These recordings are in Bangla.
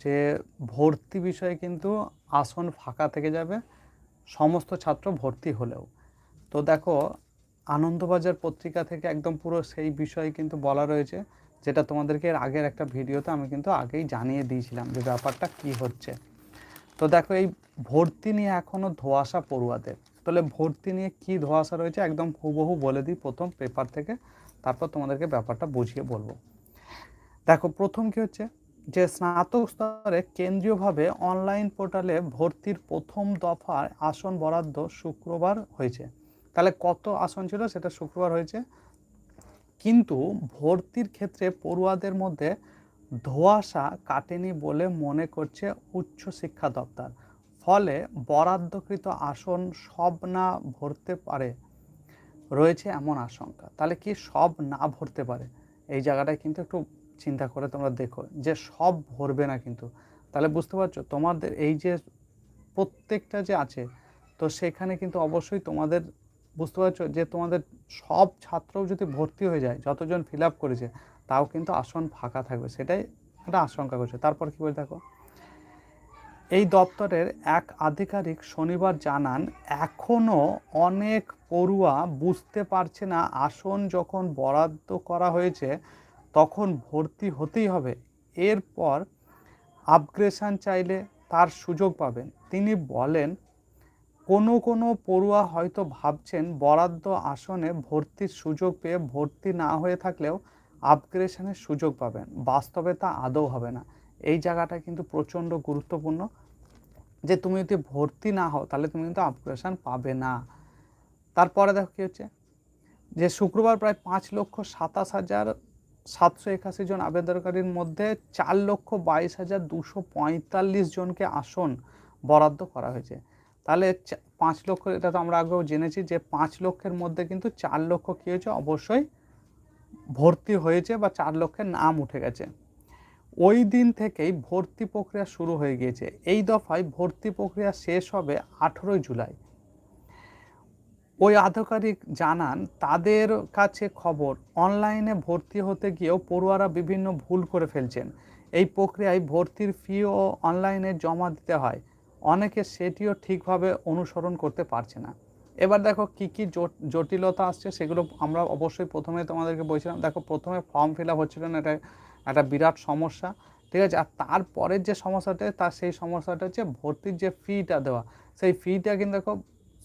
যে ভর্তি বিষয়ে কিন্তু আসন ফাঁকা থেকে যাবে, সমস্ত ছাত্র ভর্তি হলেও। তো দেখো, আনন্দবাজার পত্রিকা থেকে একদম পুরো সেই বিষয়ে কিন্তু বলা রয়েছে, যেটা তোমাদেরকে এর আগের একটা ভিডিওতে আমি কিন্তু আগেই জানিয়ে দিয়েছিলাম যে ব্যাপারটা কি হচ্ছে। তো দেখো, এই ভর্তি নিয়ে এখনও ধোয়াশা পড়ুয়াদের। তাহলে ভর্তি নিয়ে কি ধোয়াশা রয়েছে একদম হুবহু বলে দিই প্রথম পেপার থেকে, তারপর তোমাদেরকে ব্যাপারটা বুঝিয়ে বলব। দেখো, প্রথম কি হচ্ছে? যে স্নাতক স্তরে কেন্দ্রীয়ভাবে অনলাইন পোর্টালে ভর্তির প্রথম দফার আসন বরাদ্দ শুক্রবার হয়েছে। তাহলে কত আসন ছিল সেটা শুক্রবার হয়েছে? কিন্তু ভর্তির ক্ষেত্রে পড়ুয়াদের মধ্যে ধোঁয়াশা কাটেনি বলে মনে করছে উচ্চ শিক্ষা দপ্তর। ফলে বরাদ্দকৃত আসন সব না ভরতে পারে, রয়েছে এমন আশঙ্কা। তাহলে কি সব না ভরতে পারে? এই জায়গাটায় কিন্তু একটু চিন্তা করে তোমরা দেখো যে সব ভরবে না কিন্তু। তাহলে বুঝতে পারছ? তোমাদের এই যে প্রত্যেকটা যে আছে, তো সেখানে কিন্তু অবশ্যই তোমাদের বুঝতে পারছ যে তোমাদের সব ছাত্রও যদি ভর্তি হয়ে যায়, যতজন ফিল আপ করেছে, তাও কিন্তু আসন ফাঁকা থাকবে। সেটাই একটা আশঙ্কা করছে। তারপর কী বলে দেখো? এই দপ্তরের এক আধিকারিক শনিবার জানান এখনও অনেক পড়ুয়া বুঝতে পারছে না আসন যখন বরাদ্দ করা হয়েছে তখন ভর্তি হতেই হবে। এরপর আপগ্রেশন চাইলে তার সুযোগ পাবেন। তিনি বলেন, কোনো কোনো পড়ুয়া হয়তো ভাবছেন বরাদ্দ আসনে ভর্তির সুযোগ পেয়ে ভর্তি না হয়ে থাকলেও আপগ্রেশনের সুযোগ পাবেন। বাস্তবে তা আদৌ হবে না। এই জায়গাটা কিন্তু প্রচণ্ড গুরুত্বপূর্ণ। যে তুমি যদি ভর্তি না হও, তাহলে তুমি কিন্তু আপগ্রেশন পাবে না। তারপরে দেখো কী হচ্ছে? যে শুক্রবার প্রায় পাঁচ লক্ষ সাতাশ হাজার সাতশো একাশি জন আবেদনকারীর মধ্যে চার লক্ষ বাইশ হাজার দুশো পঁয়তাল্লিশ জনকে আসন বরাদ্দ করা হয়েছে। তাহলে পাঁচ লক্ষ, এটা তো আমরা আগেও জেনেছি যে পাঁচ লক্ষের মধ্যে কিন্তু চার লক্ষ কী হয়েছে? অবশ্যই ভর্তি হয়েছে বা চার লক্ষের নাম উঠে গেছে। ওই দিন থেকেই ভর্তি প্রক্রিয়া শুরু হয়ে গিয়েছে। এই দফায় ভর্তি প্রক্রিয়া শেষ হবে আঠেরোই জুলাই। ওই আধিকারিক জানান, তাদের কাছে খবর, অনলাইনে ভর্তি হতে গিয়েও পড়ুয়ারা বিভিন্ন ভুল করে ফেলছেন। এই প্রক্রিয়ায় ভর্তির ফিও অনলাইনে জমা দিতে হয়। অনেকে সেটিও ঠিকভাবে অনুসরণ করতে পারছে না। এবার দেখো কি কি জটিলতা আসছে সেগুলো আমরা অবশ্যই প্রথমে তোমাদেরকে বলছিলাম। দেখো প্রথমে ফর্ম ফিল আপ হচ্ছিল না, এটা একটা বিরাট সমস্যা, ঠিক আছে? আর তারপরের যে সমস্যাটা, তার সেই সমস্যাটা হচ্ছে ভর্তির যে ফিটা দেওয়া। সেই ফিটা কিন্তু দেখো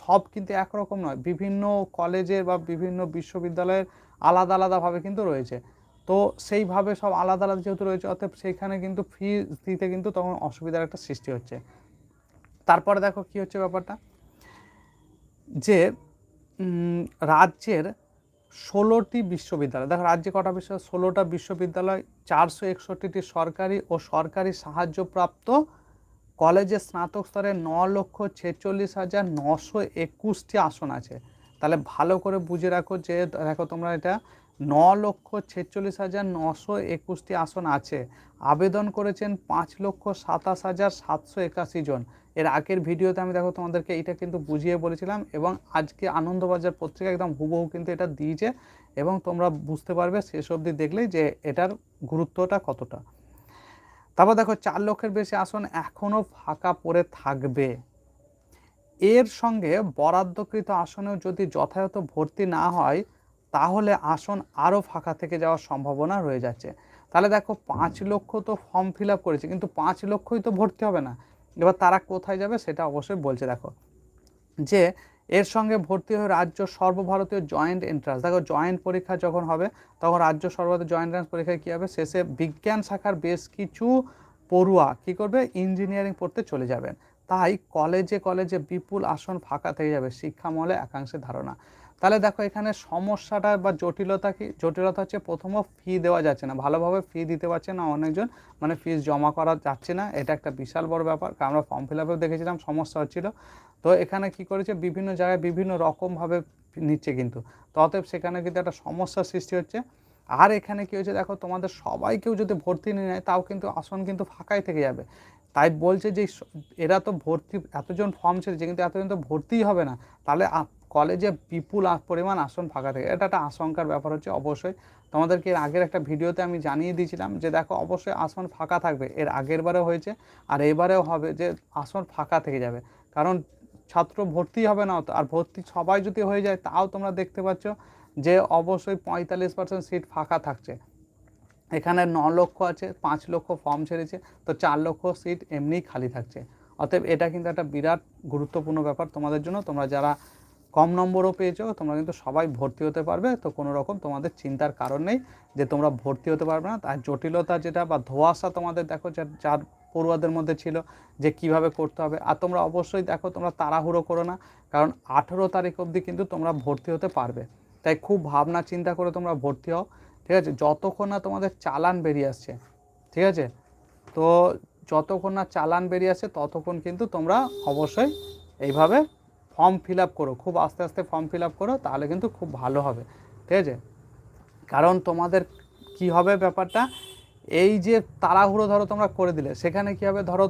সব কিন্তু একরকম নয়। বিভিন্ন কলেজের বা বিভিন্ন বিশ্ববিদ্যালয়ের আলাদা আলাদাভাবে কিন্তু রয়েছে। তো সেইভাবে সব আলাদা আলাদা যেহেতু রয়েছে অর্থাৎ সেইখানে কিন্তু ফি দিতে কিন্তু তখন অসুবিধার একটা সৃষ্টি হচ্ছে। তারপরে দেখো কি হচ্ছে ব্যাপারটা? যে রাজ্যের ষোলোটি বিশ্ববিদ্যালয়, দেখো রাজ্যে কটা বিশ্ব ষোলোটা বিশ্ববিদ্যালয়, চারশো একষট্টিটি সরকারি ও সরকারি সাহায্যপ্রাপ্ত কলেজে স্নাতক স্তরে ন লক্ষ ছেচল্লিশ হাজার নশো একুশটি আসন আছে। তাহলে ভালো করে বুঝে রাখো যে, দেখো তোমরা এটা, ন লক্ষ ছেচল্লিশ হাজার নশো একুশটি আসন আছে। আবেদন করেছেন পাঁচ লক্ষ সাতাশ হাজার সাতশো একাশি জন। এর আগের ভিডিওতে আমি দেখো তোমাদেরকে এটা কিন্তু বুঝিয়ে বলেছিলাম এবং আজকে আনন্দবাজার পত্রিকা একদম হুবহু কিন্তু এটা দিয়েছে এবং তোমরা বুঝতে পারবে শেষ অবধি দেখলেই যে এটার গুরুত্বটা কতটা। তারপর দেখো চার লক্ষের বেশি আসন এখনও ফাঁকা পড়ে থাকবে। এর সঙ্গে বরাদ্দকৃত আসনেও যদি যথাযথ ভর্তি না হয়, তাহলে আসন আরও ফাঁকা থেকে যাওয়ার সম্ভাবনা রয়ে যাচ্ছে। তাহলে দেখো পাঁচ লক্ষ তো ফর্ম ফিল আপ করেছে, কিন্তু পাঁচ লক্ষই তো ভর্তি হবে না। এবার তারা কোথায় যাবে সেটা অবশ্যই বলছে দেখো। যে এর সঙ্গে ভর্তি হয়ে রাজ্য সর্বভারতীয় জয়েন্ট এন্ট্রান্স দেখো জয়েন্ট পরীক্ষা যখন হবে, তখন রাজ্য সর্বভারতীয় জয়েন্ট এন্ট্রান্স পরীক্ষায় কী হবে? শেষে বিজ্ঞান শাখার বেশ কিছু পড়ুয়া কী করবে? ইঞ্জিনিয়ারিং পড়তে চলে যাবেন। তাই কলেজে কলেজে বিপুল আসন ফাঁকা থেকে যাবে শিক্ষামহলে একাংশের ধারণা। তাহলে দেখো এখানে সমস্যাটা বা জটিলতা কি? জটিলতা হচ্ছে প্রথমত ফি দেওয়া যাচ্ছে না। ভালোভাবে ফি দিতে পারছে না অনেকজন। মানে ফিস জমা করা যাচ্ছে না। এটা একটা বিশাল বড় ব্যাপার। কারণ আমরা ফর্ম ফিল আপেও দেখেছিলাম, সমস্যা হচ্ছিল। তো এখানে কি করেছে? বিভিন্ন জায়গায় বিভিন্ন রকমভাবে নিচ্ছে কিন্তু। তো অতএব সেখানে কিন্তু একটা সমস্যার সৃষ্টি হচ্ছে। আর এখানে কী হয়েছে? দেখো, তোমাদের সবাইকেও যদি ভর্তি নিয়ে নেয়, তাও কিন্তু আসন কিন্তু ফাঁকাই থেকে যাবে। তাই বলছে যে, এরা তো ভর্তি, এতজন ফর্ম ছেড়েছে, কিন্তু এতজন তো ভর্তিই হবে না। তাহলে কলেজে বিপুল পরিমাণ আসন ফাঁকা থাকে। এটা একটা আশঙ্কার ব্যাপার হচ্ছে অবশ্যই। তোমাদেরকে এর আগের একটা ভিডিওতে আমি জানিয়ে দিয়েছিলাম যে, দেখো, অবশ্যই আসন ফাঁকা থাকবে। এর আগের বারেও হয়েছে, আর এবারেও হবে যে, আসন ফাঁকা থেকে যাবে। কারণ ছাত্র ভর্তি হবে না, আর ভর্তি সবাই যদি হয়ে যায়, তাও তোমরা দেখতে পাচ্ছ যে, অবশ্যই পঁয়তাল্লিশ পার্সেন্ট সিট ফাঁকা থাকছে। এখানে ন লক্ষ আছে, পাঁচ লক্ষ ফর্ম ছেড়েছে, তো চার লক্ষ সিট এমনিই খালি থাকছে। অতএব এটা কিন্তু একটা বিরাট গুরুত্বপূর্ণ ব্যাপার তোমাদের জন্য। তোমরা যারা কম নম্বরও পেয়েছ, তোমরা কিন্তু সবাই ভর্তি হতে পারবে। তো কোনো রকম তোমাদের চিন্তার কারণ নেই যে তোমরা ভর্তি হতে পারবে না। তার জটিলতা যেটা বা ধোয়াশা তোমাদের দেখো যার পড়ুয়াদের মধ্যে ছিল যে কীভাবে করতে হবে। আর তোমরা অবশ্যই দেখো তোমরা তাড়াহুড়ো করো না, কারণ আঠেরো তারিখ অবধি কিন্তু তোমরা ভর্তি হতে পারবে। তাই খুব ভাবনা চিন্তা করে তোমরা ভর্তি হও, ঠিক আছে? যতক্ষণ না তোমাদের চালান বেরিয়ে আসছে, ঠিক আছে? তো যতক্ষণ না চালান বেরিয়ে আসে ততক্ষণ কিন্তু তোমরা অবশ্যই এইভাবে ফর্ম ফিল আপ করো, খুব আস্তে আস্তে ফর্ম ফিল আপ করো, তাহলে কিন্তু খুব ভালো হবে। ঠিক আছে? কারণ তোমাদের কি হবে ব্যাপারটা? এই যে তাড়াহুড়ো ধরো তোমরা করে দিলে, সেখানে কি হবে? ধরো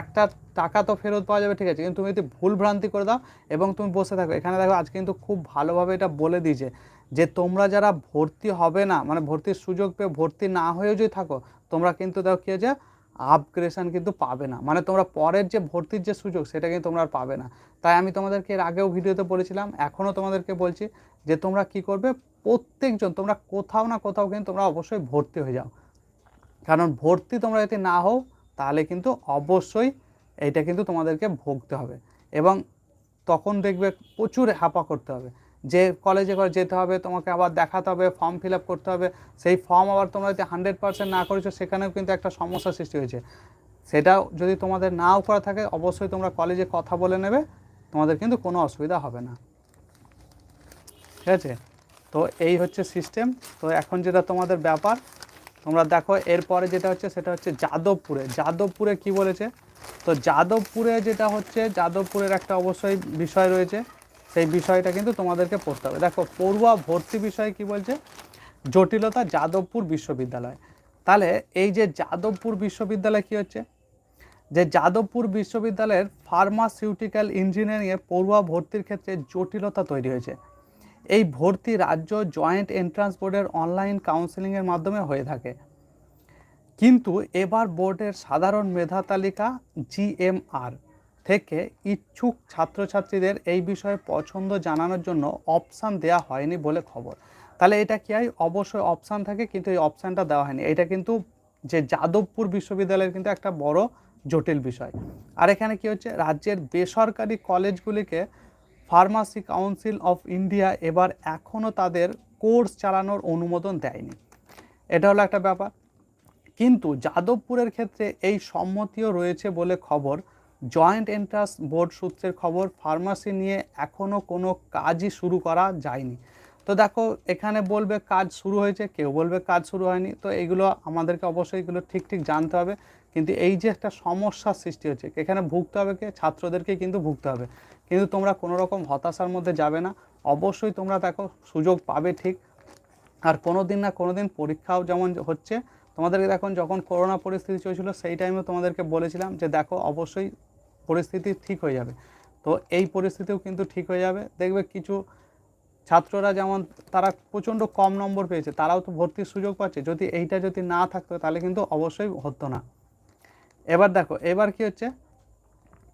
একটা টাকা তো ফেরত পাওয়া যাবে, ঠিক আছে? কিন্তু তুমি যদি ভুল ভ্রান্তি করে দাও এবং তুমি বসে থাকো, এখানে দেখো আজ কিন্তু খুব ভালোভাবে এটা বলে দিয়েছে যে তোমরা যারা ভর্তি হবে না মানে ভর্তির সুযোগ পেয়ে ভর্তি না হয়েও যদি থাকো, তোমরা কিন্তু দেখো কী হয়েছে? আপগ্রেশন কিন্তু পাবে না। মানে তোমরা পরের যে ভর্তির যে সুযোগ, সেটা কিন্তু তোমরা আর পাবে না। তাই আমি তোমাদেরকে এর আগেও ভিডিওতে বলেছিলাম, এখনও তোমাদেরকে বলছি যে তোমরা কি করবে, প্রত্যেকজন, তোমরা কোথাও না কোথাও কিন্তু তোমরা অবশ্যই ভর্তি হয়ে যাও। কারণ ভর্তি তোমরা যদি না হও, তাহলে কিন্তু অবশ্যই এটা কিন্তু তোমাদেরকে ভুগতে হবে। এবং তখন দেখবে প্রচুর হাঁপা করতে হবে। যে কলেজে করে যেতে হবে, তোমাকে আবার দেখাতে হবে ফর্ম ফিল আপ করতে হবে, সেই ফর্ম আবার তোমরা যদি হান্ড্রেড পার্সেন্ট না করেছ, সেখানেও কিন্তু একটা সমস্যা সৃষ্টি হয়েছে। সেটা যদি তোমাদের নাও করা থাকে, অবশ্যই তোমরা কলেজে কথা বলে নেবে, তোমাদের কিন্তু কোনো অসুবিধা হবে না। ঠিক আছে? তো এই হচ্ছে সিস্টেম তো এখন যেটা তোমাদের ব্যাপার, তোমরা দেখো, এরপরে যেটা হচ্ছে, সেটা হচ্ছে যাদবপুরে। যাদবপুরে কি বলেছে? তো যাদবপুরে যেটা হচ্ছে, যাদবপুরের একটা অবশ্যই বিষয় রয়েছে। সেই বিষয়টা কিন্তু তোমাদেরকে পড়তে হবে। দেখো, পড়ুয়া ভর্তি বিষয়ে কি বলছে? জটিলতা যাদবপুর বিশ্ববিদ্যালয়। তাহলে এই যে যাদবপুর বিশ্ববিদ্যালয় কি হচ্ছে? যে যাদবপুর বিশ্ববিদ্যালয়ের ফার্মাসিউটিক্যাল ইঞ্জিনিয়ারিংয়ে পড়ুয়া ভর্তির ক্ষেত্রে জটিলতা তৈরি হয়েছে। এই ভর্তি রাজ্য জয়েন্ট এন্ট্রান্স বোর্ডের অনলাইন কাউন্সেলিংয়ের মাধ্যমে হয়ে থাকে। কিন্তু এবার বোর্ডের সাধারণ মেধা তালিকা জিএমআর থেকে ইচ্ছুক ছাত্রছাত্রীদের এই বিষয়ে পছন্দ জানানোর জন্য অপশান দেওয়া হয়নি বলে খবর। তাহলে এটা কি হয়? অবশ্যই অপশান থাকে, কিন্তু এই অপশানটা দেওয়া হয়নি। এটা কিন্তু যে যাদবপুর বিশ্ববিদ্যালয়ের কিন্তু একটা বড় জটিল বিষয়। আর এখানে কি হচ্ছে? রাজ্যের বেসরকারি কলেজগুলিকে ফার্মাসি কাউন্সিল অফ ইন্ডিয়া এবার এখনও তাদের কোর্স চালানোর অনুমোদন দেয়নি। এটা হলো একটা ব্যাপার। কিন্তু যাদবপুরের ক্ষেত্রে এই সম্মতিও রয়েছে বলে খবর জয়েন্ট এন্ট্রান্স বোর্ড সূত্রের খবর, ফার্মাসি নিয়ে এখনও কোনো কাজই শুরু করা যায়নি। তো দেখো, এখানে বলবে কাজ শুরু হয়েছে, কেউ বলবে কাজ শুরু হয়নি। তো এগুলো আমাদেরকে অবশ্যই এগুলো ঠিক ঠিক জানতে হবে। কিন্তু এই যে একটা সমস্যার সৃষ্টি হচ্ছে, এখানে ভুগতে হবে কে? ছাত্রদেরকে কিন্তু ভুগতে হবে। কিন্তু তোমরা কোনো রকম হতাশার মধ্যে যাবে না। অবশ্যই তোমরা দেখো, সুযোগ পাবে ঠিক। আর কোনো দিন না কোনো দিন পরীক্ষাও যেমন হচ্ছে তোমাদেরকে দেখুন, যখন করোনা পরিস্থিতি চলছিল, সেই টাইমে তোমাদেরকে বলেছিলাম যে দেখো, অবশ্যই পরিস্থিতি ঠিক হয়ে যাবে। তো এই পরিস্থিতিও কিন্তু ঠিক হয়ে যাবে। দেখবে কিছু ছাত্ররা যেমন, তারা প্রচণ্ড কম নম্বর পেয়েছে, তারাও তো ভর্তির সুযোগ পাচ্ছে। যদি এইটা যদি না থাকতো, তাহলে কিন্তু অবশ্যই হতো না। এবার দেখো, এবার কি হচ্ছে?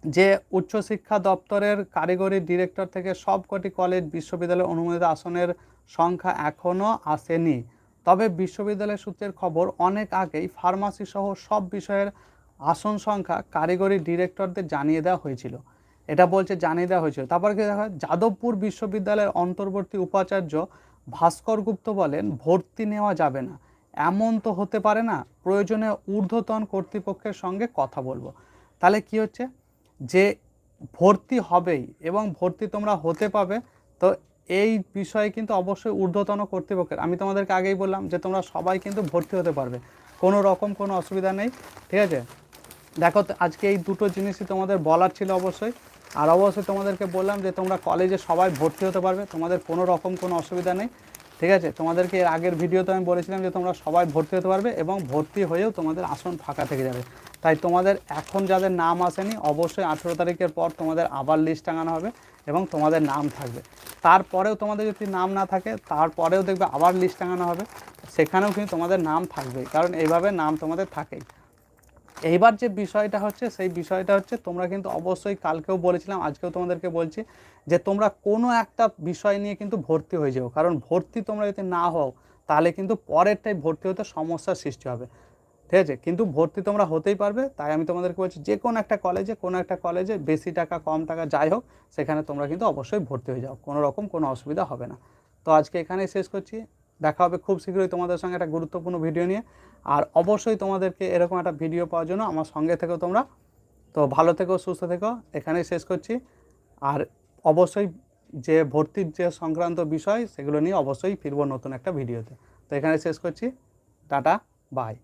যে উচ্চশিক্ষা দপ্তরের কারিগরি ডিরেক্টর থেকে সবকটি কলেজ বিশ্ববিদ্যালয় অনুমোদিত আসনের সংখ্যা এখনও আসেনি। তবে বিশ্ববিদ্যালয় সূত্রের খবর, অনেক আগেই ফার্মাসি সহ সব বিষয়ের আসন সংখ্যা কারিগরি ডিরেক্টরদের জানিয়ে দেওয়া হয়েছিল। এটা বলছে জানিয়ে দেওয়া হয়েছিল। তারপর কি দেখা যাদবপুর বিশ্ববিদ্যালয়ের অন্তর্বর্তী উপাচার্য ভাস্কর গুপ্ত বলেন, ভর্তি নেওয়া যাবে না। এমন তো হতে পারে না, প্রয়োজনে ঊর্ধ্বতন কর্তৃপক্ষের সঙ্গে কথা বলব। তাহলে কি হচ্ছে? যে ভর্তি হবেই এবং ভর্তি তোমরা হতে পাবে, তো এই বিষয়ে কিন্তু অবশ্যই ঊর্ধ্বতন কর্তৃপক্ষের, আমি তোমাদেরকে আগেই বললাম যে তোমরা সবাই কিন্তু ভর্তি হতে পারবে, কোনো রকম কোনো অসুবিধা নেই, ঠিক আছে? দেখো, আজকে এই দুটো জিনিসই তোমাদের বলার ছিল অবশ্যই, আর অবশ্যই তোমাদেরকে বললাম যে তোমরা কলেজে সবাই ভর্তি হতে পারবে, তোমাদের কোনো রকম কোনো অসুবিধা নেই, ঠিক আছে? তোমাদেরকে এর আগের ভিডিওতে আমি বলেছিলাম যে তোমরা সবাই ভর্তি হতে পারবে এবং ভর্তি হয়েও তোমাদের আসন ফাঁকা থেকে যাবে। তাই তোমাদের এখন যাদের নাম আসেনি, অবশ্যই আঠেরো তারিখের পর তোমাদের আবার লিস্ট টাঙানো হবে এবং তোমাদের নাম থাকবে। তারপরেও তোমাদের যদি নাম না থাকে, তারপরেও দেখবে আবার লিস্ট টাঙানো হবে। সেখানেও কিন্তু তোমাদের নাম থাকবে কারণ এইভাবে নাম তোমাদের থাকেই। এইবার যে বিষয়টা হচ্ছে, সেই বিষয়টা হচ্ছে তোমরা কিন্তু অবশ্যই কালকেও বলেছিলাম, আজকেও তোমাদেরকে বলছি যে তোমরা কোনো একটা বিষয় নিয়ে কিন্তু ভর্তি হয়ে যাও। কারণ ভর্তি তোমরা যদি না হও, তাহলে কিন্তু পরেরটাই ভর্তি হতে সমস্যার সৃষ্টি হবে। ঠিক আছে? কিন্তু ভর্তি তোমরা হতেই পারবে। তাই আমি তোমাদেরকে বলছি যে কোনো একটা কলেজে কোনো একটা কলেজে বেশি টাকা, কম টাকা, যাই হোক, সেখানে তোমরা কিন্তু অবশ্যই ভর্তি হয়ে যাও। কোনো রকম কোনো অসুবিধা হবে না। তো আজকে এখানেই শেষ করছি। দেখা হবে খুব শীঘ্রই তোমাদের সঙ্গে একটা গুরুত্বপূর্ণ ভিডিও নিয়ে। আর অবশ্যই তোমাদেরকে এরকম একটা ভিডিও পাওয়ার জন্য আমার সঙ্গে থেকো তোমরা। তো ভালো থেকো, সুস্থ থেকো। এখানেই শেষ করছি। আর অবশ্যই যে ভর্তির যে সংক্রান্ত বিষয়, সেগুলো নিয়ে অবশ্যই ফিরবো নতুন একটা ভিডিওতে তো এখানে শেষ করছি। Tata bye